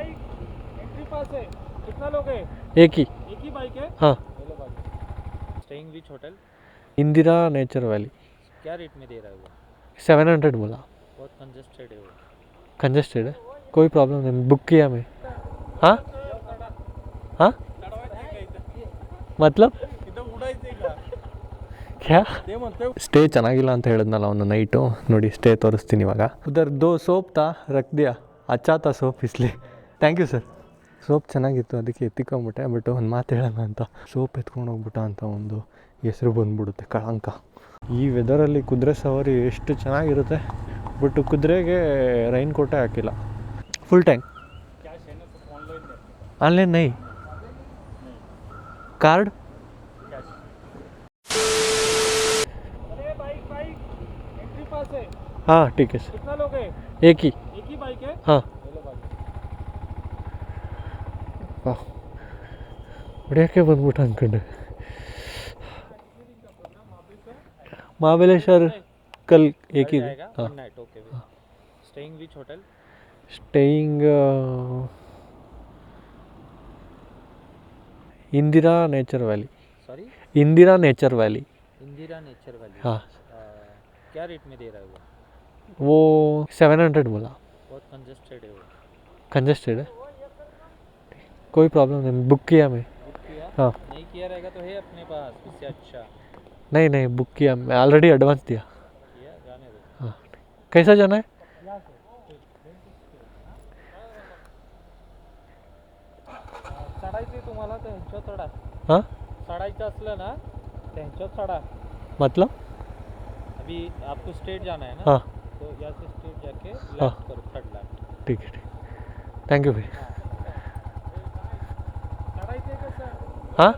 Entry पास है कितना लोग है एक ही एक ही बाइक है हाँ चलो bike staying which hotel Indira nature valley क्या रेट में दे रहा है वो सेवन हंड्रेड बोला बहुत कंजस्टेड है वो कंजस्टेड है कोई प्रॉब्लम नहीं बुक किया मैं हाँ हाँ मतलब इथं उडायचंय का ಕ್ಯಾ ते म्हणतोय ಸ್ಟೇ ಚೆನ್ನಾಗಿಲ್ಲ ಅಂತ ಹೇಳಿದ್ನಲ್ಲ ಅವನು ನೈಟು ನೋಡಿ ಸ್ಟೇ ತೋರಿಸ್ತೀನಿ ಇವಾಗ ಉದರ್ ದೋ ಸೋಪ್ ತಾ ರಕ್ ದಿಯಾ ಅಚ್ಚಾ ತಾ soap ಇಸ್ಲಿ thank you sir soap ಚೆನ್ನಾಗಿತ್ತು ಅದಕ್ಕೆ ಎತ್ತಿಕೊಂಬಿಟ್ಟೆ ಬಟ್ ಒಂದು ಮಾತು ಹೇಳೋಣ ಅಂತ ಸೋಪ್ ಎತ್ಕೊಂಡು ಹೋಗ್ಬಿಟ್ಟ ಅಂತ ಒಂದು ಹೆಸರು ಬಂದ್ಬಿಡುತ್ತೆ ಕಳಂಕ ಈ ವೆದರಲ್ಲಿ ಕುದುರೆ ಸವಾರಿ ಎಷ್ಟು ಚೆನ್ನಾಗಿರುತ್ತೆ ಬಟ್ ಕುದುರೆಗೆ ರೈನ್ ಕೋಟೆ ಹಾಕಿಲ್ಲ ಫುಲ್ ಟ್ಯಾಂಕ್ कॅश आहे ना तो ऑनलाईन द्या ಆನ್ಲೈನ್ ನೈ ಕಾರ್ಡ್ कॅश अरे बाइक बाइक एंट्री पास है ಹಾಂ ಟೀಕ್ ಸರ್ कितना लोग है ಏಕಿ एक ही बाइक है ಹಾಂ चलो बाइक ಹೊಡಿಯೋಕ್ಕೆ ಬಂದ್ಬಿಟ್ಟು ಅಂದ್ಕೊಂಡೆ ಮಹಾಬಲೇಶ್ವರ್ ಕಲ್ ಏಕಿದೆ जाएगा ಹಾಂ one night okay staying which hotel staying Indira nature valley sorry Indira nature valley Indira nature valley हाँ क्या रेट में दे रहा है वो वो सेवन हंड्रेड बोला बहुत कंजस्टेड है वो कंजस्टेड है कोई प्रॉब्लम नहीं बुक किया मैं। हाँ। नहीं किया रहेगा तो है अपने पास इससे अच्छा। नहीं नहीं बुक किया मैं ऑलरेडी एडवांस दिया। हाँ। कैसा जाना है? तुम्हाला तर चढा. हाँ? चढायचं असलं ना त्यांच्यावर चढा. मतलब? अभी आपको स्टेट जाना है ना? हाँ। तो यहाँ से स्टेट जाके हाँ। लेफ़्ट करो थर्ड लेफ़्ट ठीक है ठीक थैंक यू भाई। कसं हाँ?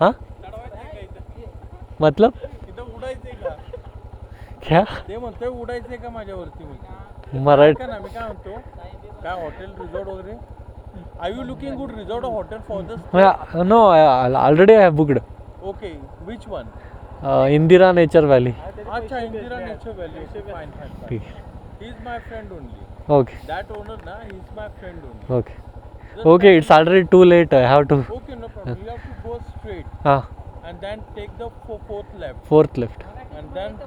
हाँ? मतलब? क्या? ते म्हणतोय उडायचंय का माझ्यावरती म्हणतो मराठी ना मी काय म्हणतो काय हॉटेल रिसॉर्ट वगैरे? I you looking good resort hotel for this no already I booked okay which one Indira nature valley अच्छा Indira nature valley fine fine ठीक he is my friend only okay that owner ना he is my friend only okay Okay it's already too late I have to Okay, no problem. You have to go straight हाँ and then take the fo- fourth left fourth left and then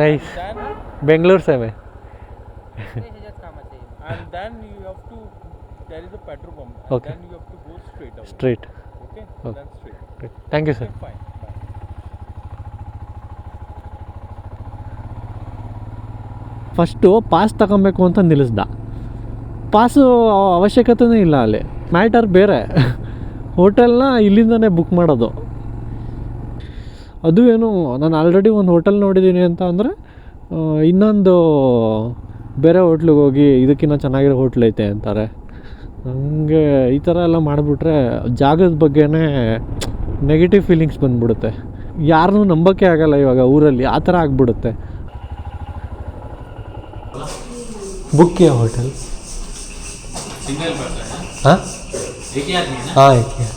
नहीं then Bangalore से मैं and then you have to there is a petrol pump and Okay. then you have to go straight away. Straight Okay, Okay. then straight. Thank you sir Okay, fine. Bye. First pass ತಗೊಬೇಕು ಅಂತ ನಿಲ್ಲಿಸ್ದ pass ಅವಶ್ಯಕತೆಯೇ ಇಲ್ಲ ಅಲ್ಲಿ. Matter ಬೇರೆ. ಹೋಟೆಲ್ನ ಇಲ್ಲಿಂದನೇ book ಮಾಡೋದು. ಅದು ಏನು, ನಾನು ಆಲ್ರೆಡಿ ಒಂದು ಹೋಟೆಲ್ ನೋಡಿದ್ದೀನಿ ಅಂತ ಅಂದರೆ ಇನ್ನೊಂದು ಬೇರೆ ಹೋಟ್ಲಿಗೆ ಹೋಗಿ ಇದಕ್ಕಿಂತ ಚೆನ್ನಾಗಿರೋ ಹೋಟ್ಲ್ ಐತೆ ಅಂತಾರೆ. ನನಗೆ ಈ ಥರ ಎಲ್ಲ ಮಾಡಿಬಿಟ್ರೆ ಜಾಗದ ಬಗ್ಗೆನೇ ನೆಗೆಟಿವ್ ಫೀಲಿಂಗ್ಸ್ ಬಂದ್ಬಿಡುತ್ತೆ. ಯಾರನ್ನೂ ನಂಬೋಕ್ಕೆ ಆಗಲ್ಲ ಇವಾಗ ಊರಲ್ಲಿ, ಆ ಥರ ಆಗ್ಬಿಡುತ್ತೆ. ಬುಕ್ ಹೋಟೆಲ್ है हाँ एक ही आदमी है ना हाँ एक ही है।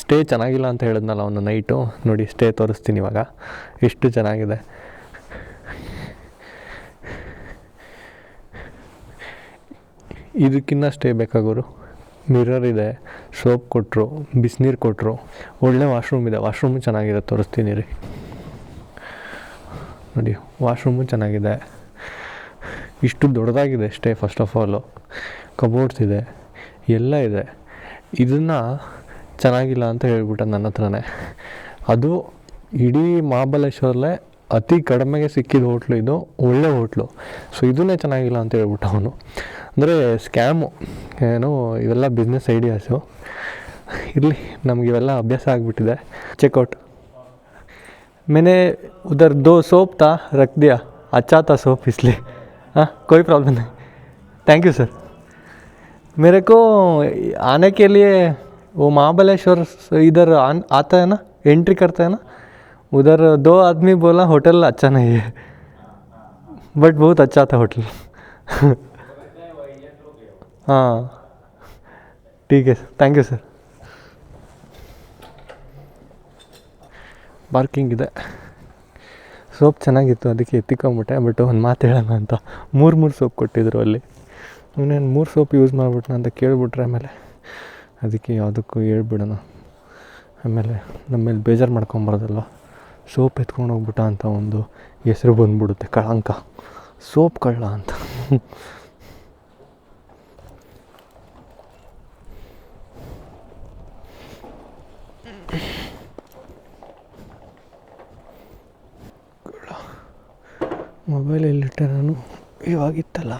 ಸ್ಟೇ ಚೆನ್ನಾಗಿಲ್ಲ ಅಂತ ಹೇಳಿದ್ನಲ್ಲ ಅವನು ನೈಟು ನೋಡಿ ಸ್ಟೇ ತೋರಿಸ್ತೀನಿ ಇವಾಗ ಎಷ್ಟು ಚೆನ್ನಾಗಿದೆ ಇದಕ್ಕಿನ್ನ ಸ್ಟೇ ಬೇಕಾಗೋರು ಮಿರರ್ ಇದೆ ಸೋಪ್ ಕೊಟ್ಟರು ಬಿಸಿನೀರು ಕೊಟ್ಟರು ಒಳ್ಳೆ ವಾಶ್ರೂಮ್ ಇದೆ ವಾಶ್ರೂಮು ಚೆನ್ನಾಗಿದೆ ತೋರಿಸ್ತೀನಿ ರೀ ನೋಡಿ, ವಾಶ್ರೂಮು ಚೆನ್ನಾಗಿದೆ. ಇಷ್ಟು ದೊಡ್ಡದಾಗಿದೆ ಅಷ್ಟೇ ಫಸ್ಟ್ ಆಫ್ ಆಲು ಕಬೋರ್ಡ್ಸ್ ಇದೆ, ಎಲ್ಲ ಇದೆ. ಇದನ್ನು ಚೆನ್ನಾಗಿಲ್ಲ ಅಂತ ಹೇಳ್ಬಿಟ್ಟ ನನ್ನ ಹತ್ರನೇ. ಅದು ಇಡೀ ಮಹಾಬಲೇಶ್ವರಲ್ಲೇ ಅತಿ ಕಡಿಮೆಗೆ ಸಿಕ್ಕಿದ ಹೋಟ್ಲು ಇದು, ಒಳ್ಳೆ ಹೋಟ್ಲು. ಸೊ ಇದನ್ನೇ ಚೆನ್ನಾಗಿಲ್ಲ ಅಂತ ಹೇಳ್ಬಿಟ್ಟ ಅವನು. ಅಂದರೆ ಸ್ಕ್ಯಾಮು ಏನು, ಇವೆಲ್ಲ ಬಿಸ್ನೆಸ್ ಐಡಿಯಾಸು ಇರಲಿ ನಮಗಿವೆಲ್ಲ ಅಭ್ಯಾಸ ಆಗಿಬಿಟ್ಟಿದೆ. ಚೆಕ್ಔಟ್ मैंने उधर दो सोप था, रख दिया। अच्छा था सोप इसलिए। हाँ कोई प्रॉब्लम नहीं। थैंक यू सर मेरे को आने के लिए वो महाबलेश्वर इधर आता है ना एंट्री करता है ना, उधर दो आदमी बोला, होटल अच्छा नहीं है। बट बहुत अच्छा था होटल। हाँ। ठीक है थैंक यू सर ಪಾರ್ಕಿಂಗ್ ಇದೆ. ಸೋಪ್ ಚೆನ್ನಾಗಿತ್ತು, ಅದಕ್ಕೆ ಎತ್ತಿಕೊಂಬಿಟ್ಟೆ ಬಟ್ ಒಂದು ಮಾತು ಹೇಳೋಣ ಅಂತ. ಮೂರು ಮೂರು ಸೋಪ್ ಕೊಟ್ಟಿದ್ರು ಅಲ್ಲಿ. ಇನ್ನೇನು ಮೂರು ಸೋಪ್ ಯೂಸ್ ಮಾಡಿಬಿಟ್ನ ಅಂತ ಕೇಳಿಬಿಟ್ರೆ ಆಮೇಲೆ ಅದಕ್ಕೆ ಯಾವುದಕ್ಕೂ ಹೇಳ್ಬಿಡೋಣ. ಆಮೇಲೆ ನಮ್ಮ ಮೇಲೆ ಬೇಜಾರು ಮಾಡ್ಕೊಂಬಾರ್ದಲ್ವ? ಸೋಪ್ ಎತ್ಕೊಂಡು ಹೋಗ್ಬಿಟ್ಟ ಅಂತ ಒಂದು ಹೆಸರು ಬಂದ್ಬಿಡುತ್ತೆ, ಕಳಂಕ. ಸೋಪ್ ಕಳ್ಳ ಅಂತ. ಮೊಬೈಲ್ ಎಲ್ಲಿಟ್ಟೆ ನಾನು ಇವಾಗಿತ್ತಲ್ಲ.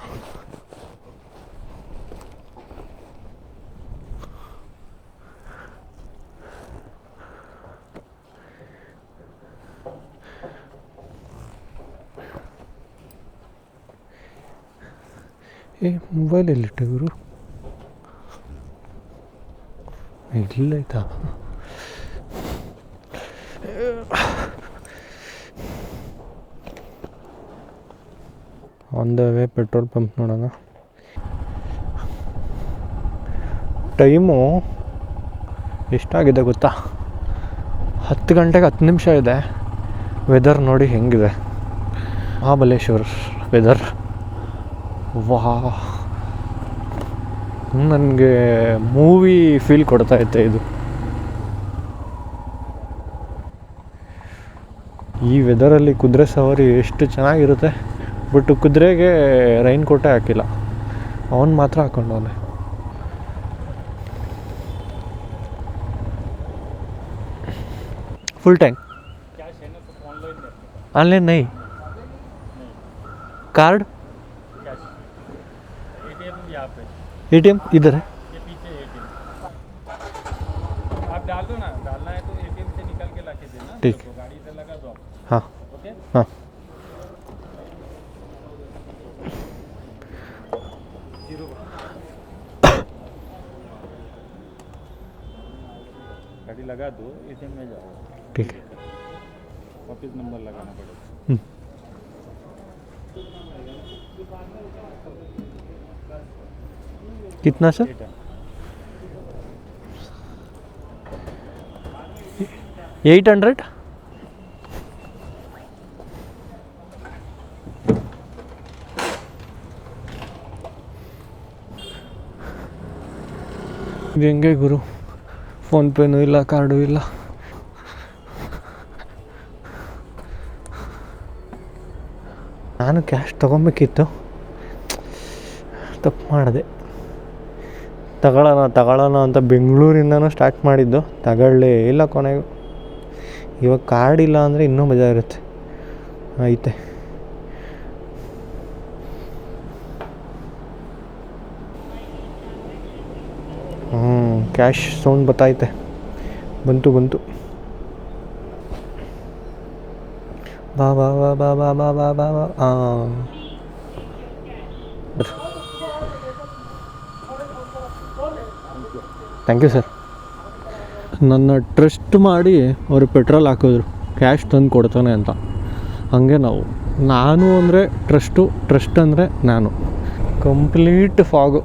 ಏ ಮೊಬೈಲ್ ಎಲ್ಲಿಟ್ಟೆ ಗುರು ಇಲ್ಲೈತಾ on the way petrol pump ನೋಡೋಣ. ಟೈಮು ಎಷ್ಟಾಗಿದೆ ಗೊತ್ತಾ? ಹತ್ತು ಗಂಟೆಗೆ ಹತ್ತು ನಿಮಿಷ ಇದೆ. ವೆದರ್ ನೋಡಿ ಹೆಂಗಿದೆ. ಮಹಾಬಲೇಶ್ವರ್ ವೆದರ್ ವಾ ನನಗೆ ಮೂವಿ ಫೀಲ್ ಕೊಡ್ತಾ ಇತ್ತೆ ಇದು. ಈ ವೆದರಲ್ಲಿ ಕುದುರೆ ಸವಾರಿ ಎಷ್ಟು ಚೆನ್ನಾಗಿರುತ್ತೆ. ಬಟ್ ಕುದುರೆಗೆ ರೈನ್ ಕೋಟೆ ಹಾಕಿಲ್ಲ ಅವನು ಮಾತ್ರ ಹಾಕೊಂಡವನೆ फुल टैंक ऑनलाइन नहीं कार्ड ए टी एम इधर है लगा दो एटीएम में जाओ ठीक है। ऑफ़िस नंबर लगाना पड़ेगा। हम्म। कितना सर? Eight hundred? देंगे गुरु। ಫೋನ್ಪೇನೂ ಇಲ್ಲ ಕಾರ್ಡು ಇಲ್ಲ. ನಾನು ಕ್ಯಾಶ್ ತೊಗೊಬೇಕಿತ್ತು. ತಪ್ಪು ಮಾಡಿದೆ. ತಗೊಳ್ಳೋಣ ತಗೊಳ್ಳೋಣ ಅಂತ ಬೆಂಗಳೂರಿಂದನೂ ಸ್ಟಾರ್ಟ್ ಮಾಡಿದ್ದು. ತಗೊಳ್ಳೇ ಇಲ್ಲ ಕೊನೆಗೂ. ಇವಾಗ ಕಾರ್ಡ್ ಇಲ್ಲ ಅಂದರೆ ಇನ್ನೂ ಮಜಾ ಇರುತ್ತೆ ಐತೆ. ಕ್ಯಾಶ್ ಸೌಂಡ್ ಬತ್ತೈತೆ ಬಂತು ಬಂತು ಬಾ ಬಾ ಬಾ ಬಾ ಬಾ ಬಾ ಬಾ ಬಾ ಬಾ ಥ್ಯಾಂಕ್ ಯು ಸರ್ ನನ್ನ ಟ್ರಸ್ಟ್ ಮಾಡಿ ಅವರು ಪೆಟ್ರೋಲ್ ಹಾಕಿದ್ರು. ಕ್ಯಾಶ್ ತಂದು ಕೊಡ್ತಾನೆ ಅಂತ. ಹಾಗೆ ನಾವು. ನಾನು ಅಂದರೆ ಟ್ರಸ್ಟು ಟ್ರಸ್ಟ್ ಅಂದರೆ ನಾನು. Complete fog